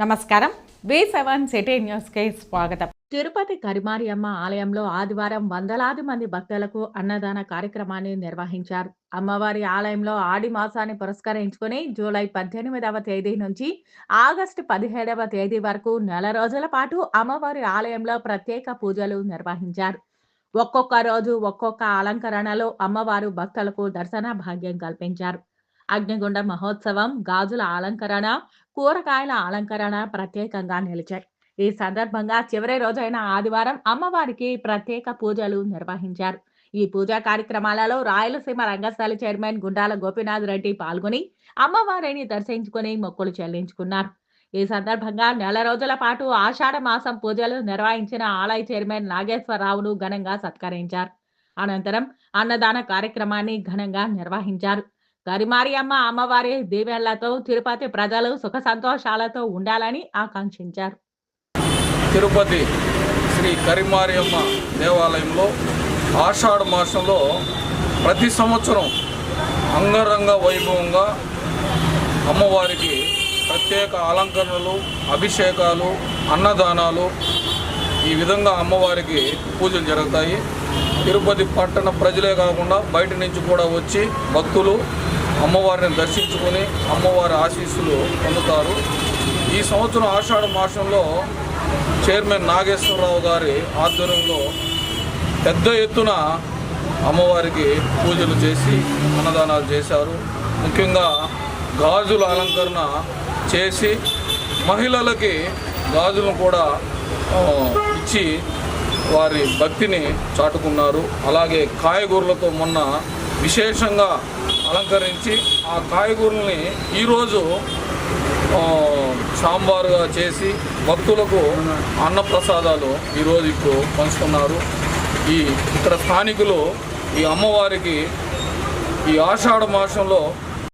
నమస్కారం. వి seven city న్యూస్కి స్వాగతం. తిరుపతి కరిమారియమ్మ ఆలయంలో ఆదివారం వందలాది మంది భక్తులకు అన్నదాన కార్యక్రమాన్ని నిర్వహించారు. అమ్మవారి ఆలయంలో ఆడి మాసాన్ని పురస్కరించుకుని జూలై పద్దెనిమిదవ తేదీ నుంచి ఆగస్టు పదిహేడవ తేదీ వరకు నెల రోజుల పాటు అమ్మవారి ఆలయంలో ప్రత్యేక పూజలు నిర్వహించారు. ఒక్కొక్క రోజు ఒక్కొక్క అలంకరణలో అమ్మవారు భక్తులకు దర్శన భాగ్యం కల్పించారు. అగ్నిగుండ మహోత్సవం గాజుల అలంకరణ కూరగాయల అలంకరణ ప్రత్యేకంగా నిలిచాయి. ఈ సందర్భంగా చివరి రోజైన ఆదివారం అమ్మవారికి ప్రత్యేక పూజలు నిర్వహించారు. ఈ పూజా కార్యక్రమాలలో రాయలసీమ రంగస్థల చైర్మన్ గుండాల గోపీనాథ్ రెడ్డి పాల్గొని అమ్మవారిని దర్శించుకుని మొక్కులు చెల్లించుకున్నారు. ఈ సందర్భంగా నెల రోజుల పాటు ఆషాఢ మాసం పూజలు నిర్వహించిన ఆలయ చైర్మన్ నాగేశ్వరరావును ఘనంగా సత్కరించారు. అనంతరం అన్నదాన కార్యక్రమాన్ని ఘనంగా నిర్వహించారు. గరిమారియమ్మ అమ్మవారి దీవెనలతో తిరుపతి ప్రజలు సుఖ సంతోషాలతో ఉండాలని ఆకాంక్షించారు. తిరుపతి శ్రీ కరిమారియమ్మ దేవాలయంలో ఆషాఢ మాసంలో ప్రతి సంవత్సరం అంగరంగ వైభవంగా అమ్మవారికి ప్రత్యేక అలంకరణలు అభిషేకాలు అన్నదానాలు ఈ విధంగా అమ్మవారికి పూజలు జరుగుతాయి. తిరుపతి పట్టణ ప్రజలే కాకుండా బయట నుంచి కూడా వచ్చి భక్తులు అమ్మవారిని దర్శించుకొని అమ్మవారి ఆశీస్సులు పొందుతారు. ఈ సంవత్సరం ఆషాఢ మాసంలో చైర్మన్ నాగేశ్వరరావు గారి ఆధ్వర్యంలో పెద్ద ఎత్తున అమ్మవారికి పూజలు చేసి అన్నదానాలు చేశారు. ముఖ్యంగా గాజుల అలంకరణ చేసి మహిళలకి గాజులను కూడా ఇచ్చి వారి భక్తిని చాటుకున్నారు. అలాగే కాయగూరలతో మొన్న విశేషంగా అలంకరించి ఆ కాయగూరల్ని ఈరోజు సాంబారుగా చేసి భక్తులకు అన్నప్రసాదాలు ఈరోజు ఇప్పుడు పంచుతున్నారు. ఈ ఇక్కడ స్థానికులు ఈ అమ్మవారికి ఈ ఆషాఢ మాసంలో